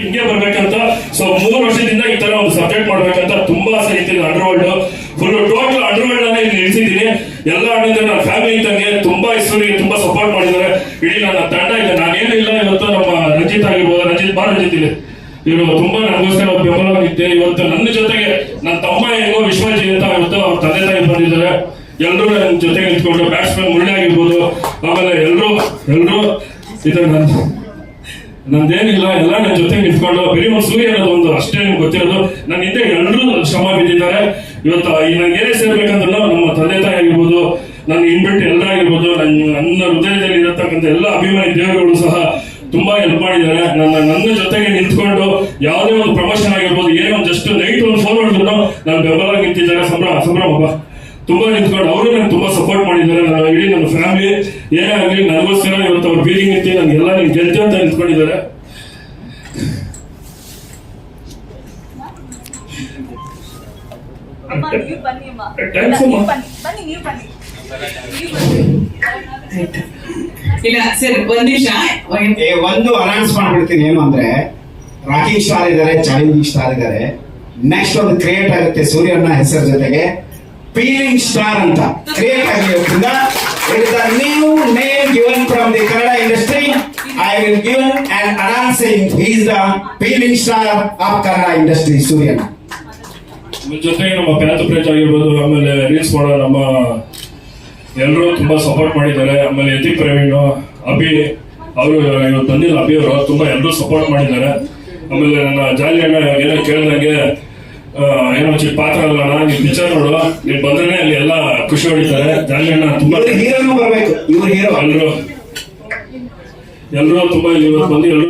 ಹಿಂಗೆ ಬರ್ಬೇಕಂತ, ಸೊ ಮೂರು ವರ್ಷದಿಂದ ಈ ತರ ಒಂದು ಸಬ್ಜೆಕ್ಟ್ ಮಾಡ್ಬೇಕಂತ ತುಂಬಾ ಆಸೆ ಇತ್ತು underworld full total underworld ಅನ್ನ ಇಲ್ಲಿ ಇಳಿಸಿದ್ದೀನಿ ಎಲ್ಲ ನನ್ನ ಫ್ಯಾಮಿಲಿ ಇದ್ದಂಗೆ ತುಂಬಾ ಇಷ್ಟರಿಗೆ ತುಂಬಾ ಸಪೋರ್ಟ್ ಮಾಡಿದ್ದಾರೆ. ಇಡೀ ನನ್ನ ತಂಡ ಇದೆ. ನಾನೇನಿಲ್ಲ ಇವತ್ತು ನಮ್ಮ ರಂಜಿತ್ ಆಗಿರ್ಬೋದು, ರಂಜಿತ್ ಬಾ ರಂಜಿತ್ ಇಲ್ಲಿ ಇವರು ತುಂಬಾ ನನಗೋಸ್ಕರ ಬೆಂಬಲವಾಗಿದ್ದೆ. ಇವತ್ತು ನನ್ನ ಜೊತೆಗೆ ನನ್ನ ತಮ್ಮ ಹೆಂಗೋ ವಿಶ್ವಜಿ ಅಂತ ಇವತ್ತು ಅವ್ರ ತಂದೆ ತಾಯಿ ಬಂದಿದ್ದಾರೆ. ಎಲ್ಲರೂ ನನ್ನ ಜೊತೆಗೆ ನಿಂತ್ಕೊಂಡು ಬ್ಯಾಟ್ಸ್ಮನ್ ಮುಳ್ಳೆ ಆಗಿರ್ಬೋದು. ಆಮೇಲೆ ಎಲ್ಲರೂ ಎಲ್ಲರೂ ಇದು ನನ್ನ ನಂದೇನಿಲ್ಲ, ಎಲ್ಲ ನನ್ನ ಜೊತೆ ನಿಂತ್ಕೊಂಡು ಬರೀ ಒಂದು ಸೂರ್ಯ ಒಂದು ಅಷ್ಟೇ ನಿಮ್ಗೆ ಗೊತ್ತಿರೋದು. ನನ್ನ ಹಿಂದೆ ಎಲ್ಲರೂ ಶ್ರಮ ಬಿದ್ದಿದ್ದಾರೆ. ಇವತ್ತು ನಂಗೆ ಏನೇ ಸೇರ್ಬೇಕಂದ್ರೂ ನಮ್ಮ ತಂದೆ ತಾಯಿ ಆಗಿರ್ಬೋದು, ನನ್ನ ಇನ್ಬಿಟ್ಟು ಎಲ್ಲ ಆಗಿರ್ಬೋದು ನನ್ನ ನನ್ನ ಹೃದಯದಲ್ಲಿ ಇರತಕ್ಕಂಥ ಎಲ್ಲ ಅಭಿಮಾನಿ ದೇವರುಗಳು ಸಹ ತುಂಬಾ ಹೆಲ್ಪ್ ಮಾಡಿದ್ದಾರೆ. ನನ್ನ ನನ್ನ ಜೊತೆಗೆ ನಿಂತ್ಕೊಂಡು ಯಾವುದೇ ಒಂದು ಪ್ರಮೋಷನ್ ಆಗಿರ್ಬೋದು, ಏನೋ ಒಂದು ಜಸ್ಟ್ ನೈಟ್ ಒಂದು ಫೋನ್ ಮಾಡಿದ್ರು ನಾನು ಬೆಂಬಲ ನಿಂತಿದ್ದಾರೆ ಸಂಭ್ರಮ ಸಂಭ್ರಮ ತುಂಬಾ ನಿಂತ್ಕೊಂಡು ಅವರು ನನ್ಗೆ ತುಂಬಾ ಸಪೋರ್ಟ್ ಮಾಡಿದ್ದಾರೆ. ನನ್ನ ಇಡೀ ನನ್ನ ಫ್ಯಾಮಿಲಿ ಏನೇ ಆಗಲಿ ನನಗೋಸ್ಕರ ಇವತ್ತು ಅವ್ರ ಬೀದಿ ನಿಂತು ನನಗೆಲ್ಲ ನಿಮ್ಗೆ ಗೆಲ್ತಿ ಅಂತ ನಿಂತ್ಕೊಂಡಿದ್ದಾರೆ. ಅಮ್ಮ ನೀವು ಬನ್ನಿ ಅಮ್ಮ. Thanks ಬನ್ನಿ ಬನ್ನಿ ನೀವು ಬನ್ನಿ. ನೀವು ಬನ್ನಿ. ಇಲ್ಲ ಸರ್ ಒಂದ್ ನಿಮಿಷ. ಒಂದು ಅನೌನ್ಸ್ ಮಾಡ್ಬಿಡ್ತೀನಿ ಏನು ಅಂದ್ರೆ ರಾಕಿಂಗ್ ಸ್ಟಾರ್ ಇದ್ದಾರೆ ಚಾಲೆಂಜಿಂಗ್ ಸ್ಟಾರ್ ಇದ್ದಾರೆ. ನೆಕ್ಸ್ಟ್ ಒಂದು ಕ್ರಿಯೇಟ್ ಆಗುತ್ತೆ ಸೂರ್ಯನ ಹೆಸರು ಜೊತೆಗೆ. ಫೀಲಿಂಗ್ ಸ್ಟಾರ್ ಅಂತ ಕ್ರಿಯೇಟ್ ಆಗಿರೋದ್ರಿಂದ it is the new name given from the Kannada industry I will give and announcing is the feeling star of Kannada industry ಸೂರ್ಯನ ಜೊತೆಗೆ ನಮ್ಮ ಪ್ಯಾತ್ ಪ್ರೇತ್ ಆಗಿರ್ಬೋದು, ಆಮೇಲೆ ರೀಲ್ಸ್ ಮಾಡೋ ನಮ್ಮ ಎಲ್ಲರೂ ತುಂಬಾ ಸಪೋರ್ಟ್ ಮಾಡಿದ್ದಾರೆ. ಆಮೇಲೆ ಯತಿ ಪ್ರವೀಣ್ ಅಭಿ ಅವರು ಇವತ್ತು ಬಂದಿಲ್ಲ. ಅಭಿ ಅವರು ತುಂಬಾ ಎಲ್ಲರೂ ಸಪೋರ್ಟ್ ಮಾಡಿದ್ದಾರೆ. ಆಮೇಲೆ ನನ್ನ ಜಾಲಿ ಅಣ್ಣ ಏನೋ ಕೇಳ್ದಂಗೆ ಏನೋ ಚಿಕ್ಕ ಪಾತ್ರ ಅಲ್ಲ ನೀನ್ ಪಿಕ್ಚರ್ ನೋಡು. ನೀನ್ ಬಂದ್ರೆ ಅಲ್ಲಿ ಎಲ್ಲ ಖುಷಿ ಹೊಡಿತಾರೆ. ಜಾಲಿ ಅಣ್ಣ ತುಂಬಾ ಹೀರೋನು ಬರ್ಬೇಕು. ಇವ್ರು ಹೀರೋ. ಎಲ್ಲರೂ ಎಲ್ಲರೂ ತುಂಬಾ ಇಲ್ಲಿ ಬಂದು ಎಲ್ಲರೂ